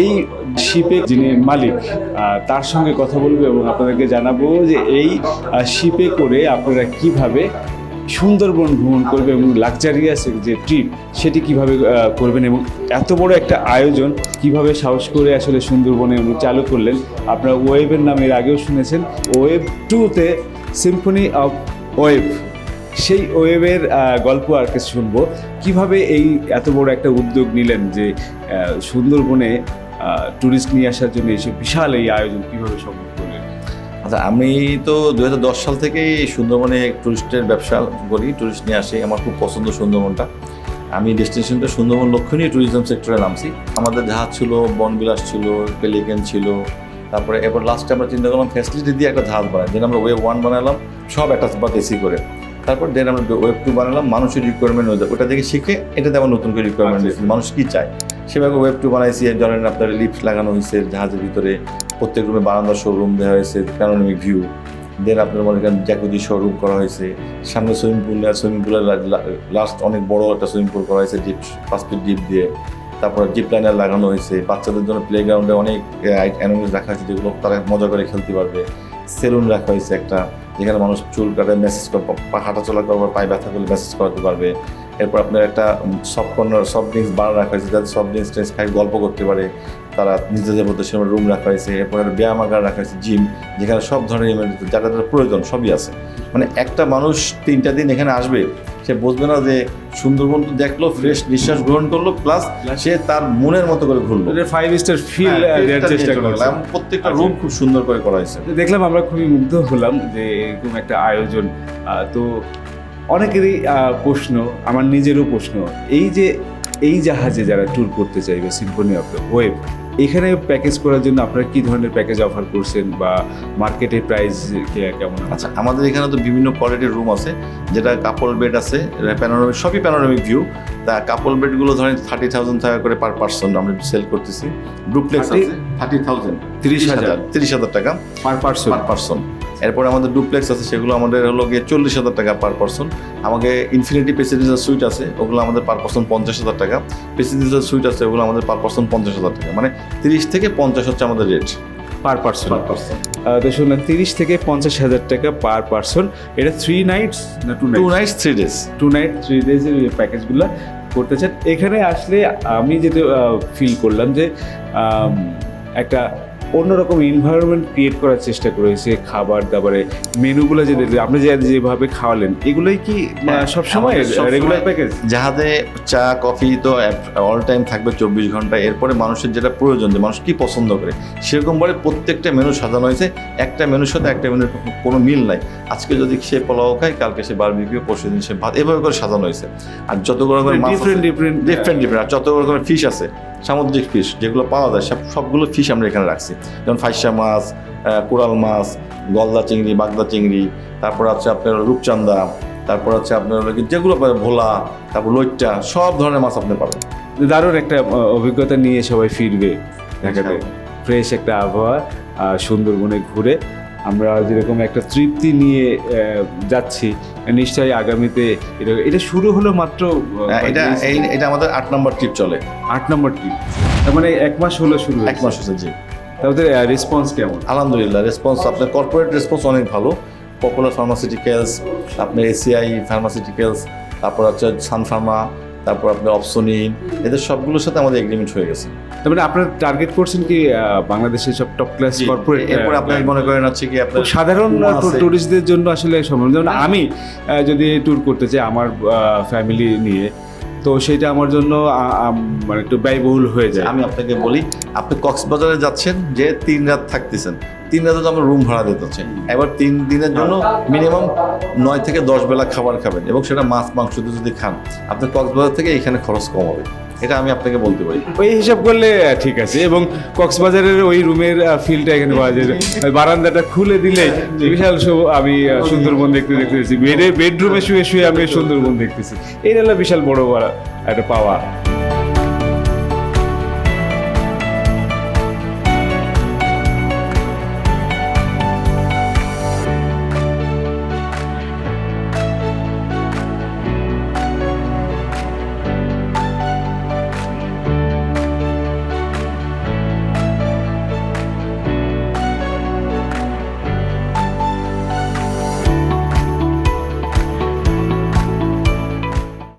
এই শিপে যিনি মালিক তার সঙ্গে কথা বলব এবং আপনাদেরকে জানাব যে এই শিপে করে আপনারা কীভাবে সুন্দরবন ভ্রমণ করবে এবং লাক্সারিয়াস যে ট্রিপ সেটি কীভাবে করবেন এবং এত বড় একটা আয়োজন কীভাবে সাহস করে আসলে সুন্দরবনে উনি চালু করলেন, আপনারা ওয়েবের নাম এর আগেও শুনেছেন, ওয়েব টুতে সিম্ফনি অফ ওয়েব সেই ওয়েবের গল্প আর কিছু শুনব। কীভাবে এই এত বড় একটা উদ্যোগ নিলেন যে সুন্দরবনে ট্যুরিস্ট নিয়ে আসার জন্য এসে বিশাল এই আয়োজন কীভাবে সম্ভব করলেন? আচ্ছা আমি তো দু হাজার দশ সাল থেকেই সুন্দরবনে টুরিস্টের ব্যবসা করি টুরিস্ট নিয়ে আসি। আমার খুব পছন্দ সুন্দরবনটা। আমি ডেস্টিনেশনটা সুন্দরবন লক্ষ্য নিয়ে ট্যুরিজম সেক্টরে নামছি। আমাদের জাহাজ ছিল বনবিলাস ছিল পেলিকেন ছিল। তারপরে এবার লাস্টে আমরা চিন্তা করলাম ফ্যাসিলিটি দিয়ে একটা জাহাজ বানাই যেন আমরা ওয়েব ওয়ান বানালাম, সব একটা বাদ এসি করে। তারপর দেন আমরা ওয়েব টু বানালাম মানুষের রিকোয়ারমেন্ট হয়ে ওটা থেকে শিখে এটাতে আবার নতুন করে রিকোয়ারমেন্ট দিয়েছি। মানুষ কী চায়? সেভাবে ওয়েব টু বানাইছি ধরেন আপনার লিফট লাগানো হয়েছে জাহাজের ভিতরে প্রত্যেক রুমে বারান্দা শোরুম দেওয়া হয়েছে প্যানোরামিক ভিউ দেন আপনার মনে করেন জ্যাকুদি শোরুম করা হয়েছে। সামনে সুইমিং পুল সুইমিং পুলের লাস্ট অনেক বড় একটা সুইমিং পুল করা হয়েছে ডিপ পাঁচ ফিট ডিপ দিয়ে। তারপর জিপ লাইনার লাগানো হয়েছে। বাচ্চাদের জন্য প্লে গ্রাউন্ডে অনেক অ্যানিমেলস রাখা হয়েছে যেগুলো তারা মজা করে খেলতে পারবে। সেলুন রাখা হয়েছে একটা, যেখানে মানুষ চুল কাটে মেসেজ করবে হাঁটা হাঁটাচলা করবে পায়ে ব্যথা করলে মেসেজ করাতে পারবে। এরপর আপনার একটা সব কর্নার সফট ড্রিঙ্কস বার রাখা হয়েছে, যাতে সফট ড্রিঙ্কস ট্রিঙ্কস খাই গল্প করতে পারে। তারা নিজেদের মধ্যে সেরকম রুম রাখা হয়েছে। এরপর একটা ব্যায়ামাগার রাখা হয়েছে জিম যেখানে সব ধরনের ইমেন্ট যারা যারা প্রয়োজন সবই আছে। মানে একটা মানুষ তিনটা দিন এখানে আসবে সে বুঝবে না যে সুন্দরবন তো দেখল ফ্রেশ নিঃশ্বাস গ্রহণ করল প্লাস সে তার মনের মতো করে ঘুরলো। ফাইভ স্টার ফিল দেওয়ার চেষ্টা। করলাম প্রত্যেকটা রুম খুব সুন্দর করে করা হয়েছে। দেখলাম আমরা খুবই মুগ্ধ হলাম যে এরকম একটা আয়োজন। তো অনেকেরই প্রশ্ন আমার নিজেরও প্রশ্ন এই যে এই জাহাজে যারা ট্যুর করতে চাইবে সিম্ফনি অফ দ্য ওয়েব এখানে প্যাকেজ করার জন্য আপনারা কি ধরনের প্যাকেজ অফার করছেন বা মার্কেটের প্রাইস কেমন? আচ্ছা আমাদের এখানে তো বিভিন্ন কোয়ালিটির রুম আছে যেটা কাপল বেড আছে প্যানোরামিক সবই প্যানোরামিক ভিউ তা কাপল বেডগুলো ধরেন থার্টি থাউজেন্ড টাকা করে পার পার্সন আমরা সেল করতেছি। ডুপ্লেক্স আছে থার্টি থাউজেন্ড তিরিশ হাজার। তিরিশ হাজার টাকা পার পার্সন পার পার্সন এরপরে আমাদের ডুপ্লেক্স আছে সেগুলো আমাদের হলো গিয়ে চল্লিশ হাজার টাকা পার পার্সন আমাকে ইনফিনিটি প্রেসিডেন্সিয়াল সুইট আছে ওগুলো আমাদের পার পার্সন পঞ্চাশ হাজার টাকা। প্রেসিডেন্সিয়াল সুইট আছে ওগুলো আমাদের পার পার্সন পঞ্চাশ হাজার টাকা। মানে তিরিশ থেকে পঞ্চাশ হচ্ছে আমাদের rate per person per person তো শুনলাম তিরিশ থেকে পঞ্চাশ হাজার টাকা পার পার্সন এটা থ্রি নাইটস না two two nights nights three days two night three ডেজের প্যাকেজগুলো করতে চান। এখানে আসলে আমি যেটা ফিল করলাম যে একটা অন্যরকম এনভায়রনমেন্ট ক্রিয়েট করার চেষ্টা করেছে খাবার দাবারে মেনুগুলো যে আপনি যে যেভাবে খাওয়ালেন এগুলোই কি সবসময়- রেগুলার প্যাকেজ জাহাজে চা কফি তো অল টাইম থাকবে চব্বিশ ঘণ্টা। এরপরে মানুষের যেটা প্রয়োজন যে মানুষ কি পছন্দ করে সেরকমভাবে প্রত্যেকটা মেনু সাজানো হয়েছে। একটা মেনুর সাথে একটা মেনুর কোনো মিল নাই। আজকে যদি সে পোলাও খায় কালকে সে বার বারবিকিউ পরশু দিন সে ভাত এভাবে করে সাজানো হয়েছে। আর যত রকমের ডিফারেন্ট ডিফারেন্ট ডিফারেন্ট ডিফারেন্ট আর যত রকমের ফিশ আছে সামুদ্রিক ফিশ যেগুলো পাওয়া যায় সব সবগুলো ফিশ আমরা এখানে রাখছি। যেমন ফাইসা মাছ কোরাল মাছ গলদা চিংড়ি বাগদা চিংড়ি তারপর আছে আপনার রূপচান্দা তারপর আছে আপনার যেগুলো ভোলা তারপর লইট্টা সব ধরনের মাছ আপনি পাবেন। দারুণ একটা অভিজ্ঞতা নিয়ে সবাই ফিরবে ফ্রেশ একটা আবহাওয়া সুন্দরবনে ঘুরে। আমরা যেরকম একটা তৃপ্তি নিয়ে যাচ্ছি নিশ্চয়ই আগামীতে এটা শুরু হলো মাত্র হ্যাঁ, এটা এই এটা আমাদের আট নম্বর ট্রিপ চলে। আট নম্বর ট্রিপ তার মানে এক মাস হলো শুরু এক মাস হচ্ছে জি। তাদের রেসপন্স কেমন? আলহামদুলিল্লাহ রেসপন্স আপনার কর্পোরেট রেসপন্স অনেক ভালো। পপুলার ফার্মাসিউটিক্যালস আপনার এসিআই ফার্মাসিউটিক্যালস তারপর হচ্ছে সান ফার্মা তারপর আপনার অপসোনিন এদের সবগুলোর সাথে আমাদের এগ্রিমেন্ট হয়ে গেছে। তার মানে আপনারা টার্গেট করছেন কি বাংলাদেশের সব টপ ক্লাস কর্পোরেট এরপর আপনার মনে করেন হচ্ছে কি আপনার সাধারণ। টুরিস্টদের জন্য আসলে সম্ভব। যেমন আমি আহ, যদি ট্যুর করতে চাই আমার ফ্যামিলি নিয়ে তো সেটা আমার জন্য মানে একটু ব্যয়বহুল হয়ে যায়। আমি আপনাকে বলি আপনি কক্সবাজারে যাচ্ছেন যে তিন রাত থাকতেছেন। তিন রাতে তো আমরা রুম ভাড়া দিতে হচ্ছে। এবার তিন দিনের জন্য মিনিমাম নয় থেকে দশ বেলা খাবার খাবেন এবং সেটা মাছ মাংস যদি খান আপনার কক্সবাজার থেকে এখানে খরচ কম হবে। এটা আমি আপনাকে বলতে পারি। ওই হিসাব করলে ঠিক আছে। এবং কক্সবাজারের ওই রুমের ফিলটা এখানে পাওয়া যায়। বারান্দাটা খুলে দিলে বিশাল আমি সুন্দরবন দেখতে দেখতেছি। বেডে বেডরুমে শুয়ে শুয়ে আমি সুন্দরবন দেখতেছি। এই হলো বিশাল বড় বড় একটা পাওয়া।